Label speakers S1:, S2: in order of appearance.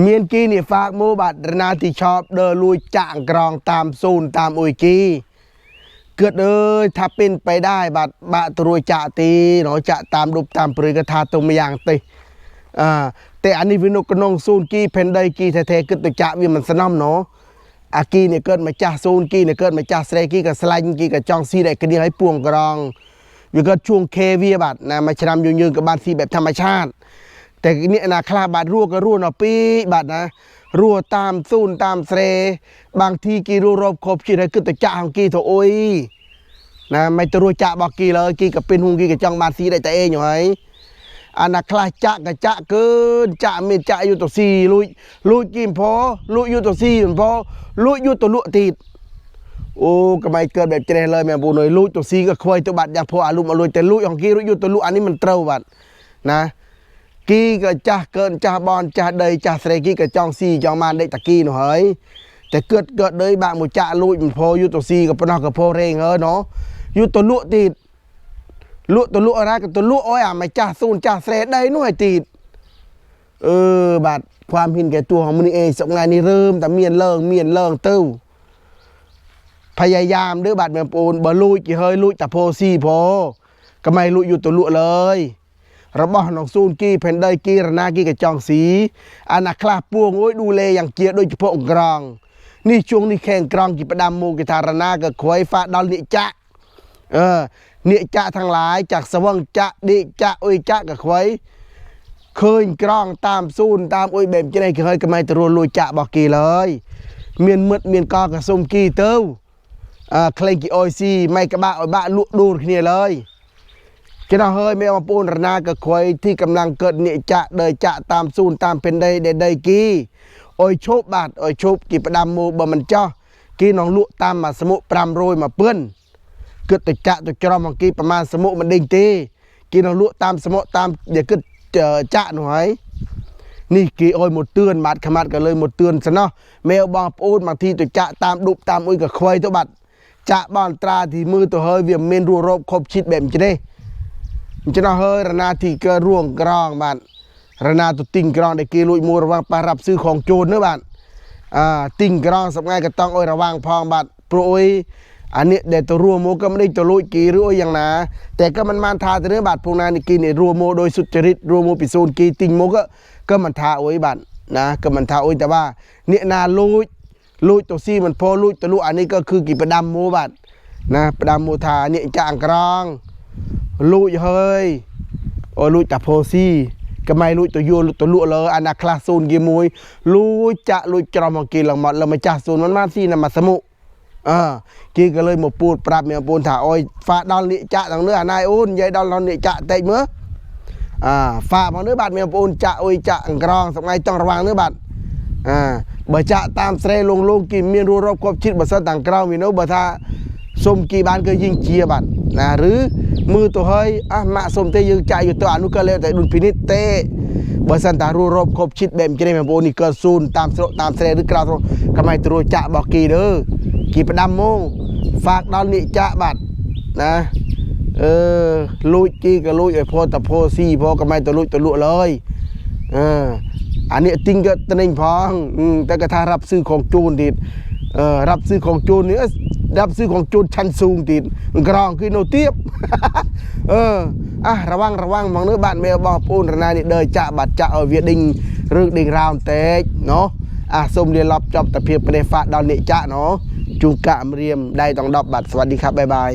S1: เมียนกีนี่ฝากโมบัดนาที่ชอบเดอลุยจ่างกรองตามซูนตามอุยกีเกิดเอ้ยถ้าปินไปได้บัดบะตรวยจ่าตีหนอะจ่าตามดุปตามปริกทาตรงอย่างตีอ่าแต่อันนี้วินุกนงซูนกีเพนไดกีแท้ๆคือตัวจ่าวิมันสนอมเนาะอากีเนี่ยเกิดมาจากซูนกีเนี่ยเกิดมาจ่าสเลกีกับสไลน์กีกับจองซีได้ก็ดีให้ปวงกรองอยู่ก็ช่วงเควีบัดนะมาชนำยืนยืนกับบ้านซีแบบธรรมชาติ แต่เนี่ยนะคลาบาดรั่วก็รั่วเนาปีบาดนะรั่วตามซูนตามเสรบางทีกีรั่วรบครบชีไรก็แต่จ่าของกีเถอโอ้ยนะไม่จะรัวจ่าบอกกีเลยกีกับเป็นหงกีกับจังมาซีได้แต่เองอยู่ไหអាណាខ្លះចាក់កចាក់គឺចាក់មានចាក់យុទ្ធស៊ីលួចលួចជីមផលួចយុទ្ធស៊ីមផលួចយុទ្ធលក់ទីតអូកម៉ៃកើតបែเลยแม่บุយមែនពូនុយលួចก็คอยตัวบัดอยากพออารมณ์อលុំអលួចតែលួចអង្គីលួចយុទ្ធលក់អានេះមិនត្រូาบัดนะ กีก็จ้าเกินจ้าบอลจ้าเดยจ้าเสกีก็จองซีจองมาได้ตะกี้หน่อยแต่เกิดเกิดเดยบางหมดจ้าลุยมันพอยู่ตัวซีกับปนอกกับโพเร่งเออเนาะอยู่ตัวลุ่ติดลุ่ตัวลุอะไรกับตัวลุ่อ้อยอะไม่จ้าซูนจ้าเสดได้หน่วยติดเออบาดความหินแก่ตัวของมันเองสองงานนี้เริ่มแต่เมียนเลิงเมียนเลิงเต้าพยายามด้วยบาดเมียนปูนบอลุยกี่เฮ้ยลุยแต่พอซีพอก็ไม่ลุยอยู่ตัวลุ่เลย របស់នងស៊ូនគីផែនដីគីរណាគីកញ្ចង់ស៊ីអាណាខ្លះពួងអើយឌូលេយ៉ាងជាដូចជប៉ុងក្រងនេះជួងនេះខេងក្រងគីផ្ដាំមកគេថារណាក៏ខ្វៃហ្វាដល់និចាក់អឺនិចាក់ទាំងឡាយចាក់ស្វឹងចាក់ឌីចាក់អុយចាក់ក៏ខ្វៃឃើញក្រងតាមស៊ូនតាមអុយបែបច្នេះគេហើយក៏មិនទៅរលួយចាក់របស់គីឡើយមានមិត្តមានកកសុំគីទៅអឺក្លែងគីអុយស៊ីម៉ៃក្បាក់អុយបាក់លក់ដូរគ្នាឡើយ គេថាហើយមេបងប្អូនរណាក៏ខ្វៃទីកំឡុងកើតនិចៈដើចៈតាមស៊ូនតាមពេនដីដេដីគីអុយឈប់បាទអុយឈប់គីផ្ដាំមូបើមិនចោះគីនឹងលក់តាមមួយសមុ500មកពឿនគិតទៅចាក់ទៅច្រំអង្គីប្រមាណសមុមិនដេញទេគេនឹងលក់តាមសមុតាមដែលគិតចាក់នោះហើយនេះគេអុយមកទឿនបាត់ខ្មាត់ក៏លើមកទឿនស្នោះមេបងប្អូនមកទីទៅចាក់តាមឌុបតាមអុយក៏ខ្វៃទៅបាត់ចាក់បានត្រាទីមើលទៅហើយវាមានរੂរោបខົບឈិតបែបនេះទេ จะน่าเฮยรนาที่เกร่วงกรองบ้านรนาตุติงกรองได้กีลุยมูระวังปรับซื้อของโจรเนื้อบ้านติงกรองสำง่ายก็ต้องอ้อยระวังพองบ้านโปรยอันนี้เดตัวรัวโมก็ไม่ได้ตลุยกีหรืออย่างนาแต่ก็มันมาทาแต่เนื้อบาดพวกนั้นี่กีเนี่ยรัวโมโดยสุจริตรัวโมปิโซนกีติงโมก็ก็มันทาอ้อยบ้านนะก็มันทาอ้อยแต่ว่าเนี่ยนาลุยลุยตัวซี่มันพอลุยตัวลุอันนี้ก็คือกีประดำโมบ้านนะประดำโมทาเนี่ยจางกรอง លូចហើយអូលូចតាផូស៊ីកម្មៃលួចទៅយួរទៅលក់លើអាណាខ្លះសូនគេមួយលួចចាក់លួចច្រំមកគេឡើងមកលើម្ចាស់សូនមិនបានស៊ីណាមកសមុអើគេក៏លើមកពួតប្រាប់មានពូនថាអុយហ្វាដល់នាកចាក់ដល់នេះអាណៃអូននិយាយដល់ដល់នាកចាក់តិចមើលអាហ្វាមកនេះបាទមានពូនចាក់អុយចាក់អង្ក្រងសម្ងៃតង់រវាងនេះបាទអាបើចាក់តាមស្រែលងលងគេមានរੂររົບគ្រប់ជាតិបើសិនតាំងក្រោមវិញនោះបើថាសុំគេបានគឺយើងជាបាទណាឬ มือตัวเฮ้ยอะมาสมเตยืงใจอยู่ตัวอนุกเลยแต่ดุนพินิเตบสันตารูรบครบชิดแบบจนได้แบบโอนิเกิดซูนตามสโลตามเสลหรือกราตรงกำไมตัวจะบอกกี่เด้อกี่ประดำมงฝากดอนนิจะบัดนะเออลุยจีก็ลุยไอพอตะโพซี่พอกำไมตัวลุยตัวลุยเลยเอออันนี้ติงก็ตนิ่งพองแต่กระทารับซื้อของจูนดิดรับซื้อของจูนเนี่ ดับซื้อของจุดชันสูงติดกรองคือโนเทียบเอออะระวังระวังมองเนื้อบ้าดเมลบอกปูนรนายนี่เดินจะบัดจะเอาเวียดิงเรือดิงราวเตะเนาะอะส้มเรียนรับจบแต่เพียงประเดี๋ยวฟาดอนเนจะเนาะจุกกะเรียมได้ต้องดอบบัดสวัสดีครับบ๊ายบาย